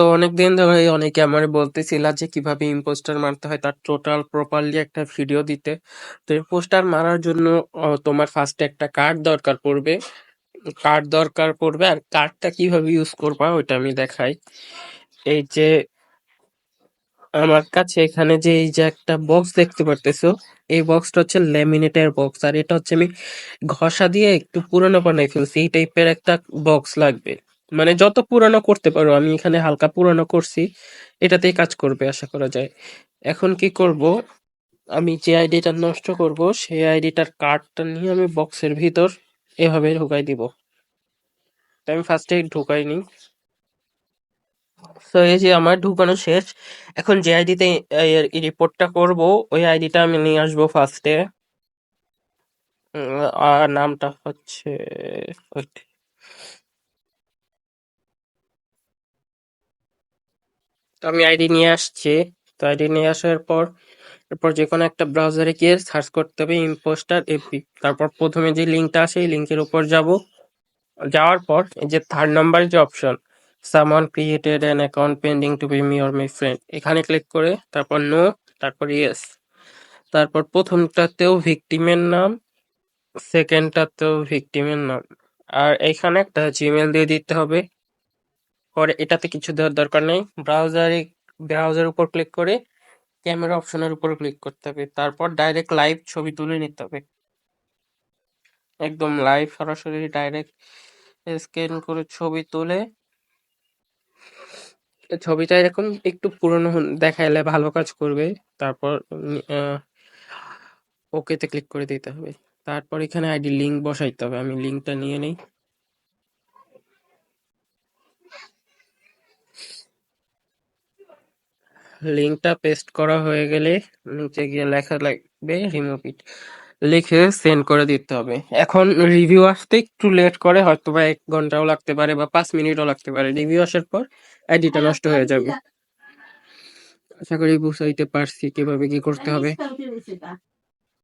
তো অনেকদিন ধরে অনেকে আমার বলতেছিল যে কীভাবে ইম্পোস্টার মারতে হয়, তার টোটাল প্রপারলি একটা ভিডিও দিতে। তো ইম্পোস্টার মারার জন্য তোমার ফার্স্টে একটা কার্ড দরকার পড়বে। কার্ড দরকার পড়বে, আর কার্ডটা কীভাবে ইউজ করবা ওইটা আমি দেখাই। এই যে, আমার কাছে এখানে যে, এই যে একটা বক্স দেখতে পারতেছো, এই বক্সটা হচ্ছে ল্যামিনেটের বক্স আর এটা হচ্ছে আমি ঘষা দিয়ে একটু পুরনো বানাই ফেলছি, এই টাইপের একটা বক্স লাগবে। মানে যত পুরানো করতে পারো, আমি এখানে হালকা পুরনো করছি, এটাতেই কাজ করবে আশা করা যায়। এখন কি করব? আমি যে আইডিটা নষ্ট করব, সেই আইডিটার কার্ডটা নিয়ে আমি বক্সের ভিতর এভাবে ঢুকাই দিব। আমি ফার্স্টে ঢুকাই নি। তো এই যে আমার ঢুকানো শেষ, এখন যে আইডিতে রিপোর্টটা করব, ওই আইডিটা আমি নিয়ে আসব ফার্স্টে আর নামটা হচ্ছে তো আমি আইডি নিয়ে আসছি। তো আইডি নিয়ে আসার পর, এরপর যে কোনো একটা ব্রাউজারে গিয়ে সার্চ করতে হবে ইম্পোস্টার এপি তারপর প্রথমে যে লিঙ্কটা আসে এই লিঙ্কের উপর যাব। যাওয়ার পর এই যে থার্ড নাম্বার যে option someone created an account pending to be me or my friend এখানে ক্লিক করে, তারপর নো তারপর ইয়েস তারপর প্রথমটাতেও ভিকটিমের নাম সেকেন্ডটাতেও ভিকটিমের নাম। আর এখানে একটা জিমেল দিয়ে দিতে হবে। পরে এটাতে কিছু দেওয়ার দরকার নেই। ব্রাউজারে ব্রাউজার উপর ক্লিক করে ক্যামেরা অপশনের উপর ক্লিক করতে হবে। তারপর ডাইরেক্ট লাইভ ছবি তুলে নিতে হবে। একদম লাইভ সরাসরি ডাইরেক্ট স্ক্যান করে ছবি তুলে ছবিটা এরকম একটু পুরনো দেখাইলে ভালো কাজ করবে। তারপর ওকেতে ক্লিক করে দিতে হবে। তারপর এখানে আইডি লিঙ্ক বসাইতে হবে। আমি লিঙ্কটা নিয়ে নেই। লিংকটা পেস্ট করা হয়ে গেলে নিচে গিয়ে লেখা লাগবে রিমুভ ইট লিখে সেন্ড করে দিতে হবে। এখন রিভিউ আসতে একটু লেট করে হয়তো বা এক ঘন্টাও লাগতে পারে বা পাঁচ মিনিটও লাগতে পারে। রিভিউ আসার পর আইডিটা নষ্ট হয়ে যাবে। আশা করি বুঝাইতে পারছি কীভাবে কি করতে হবে।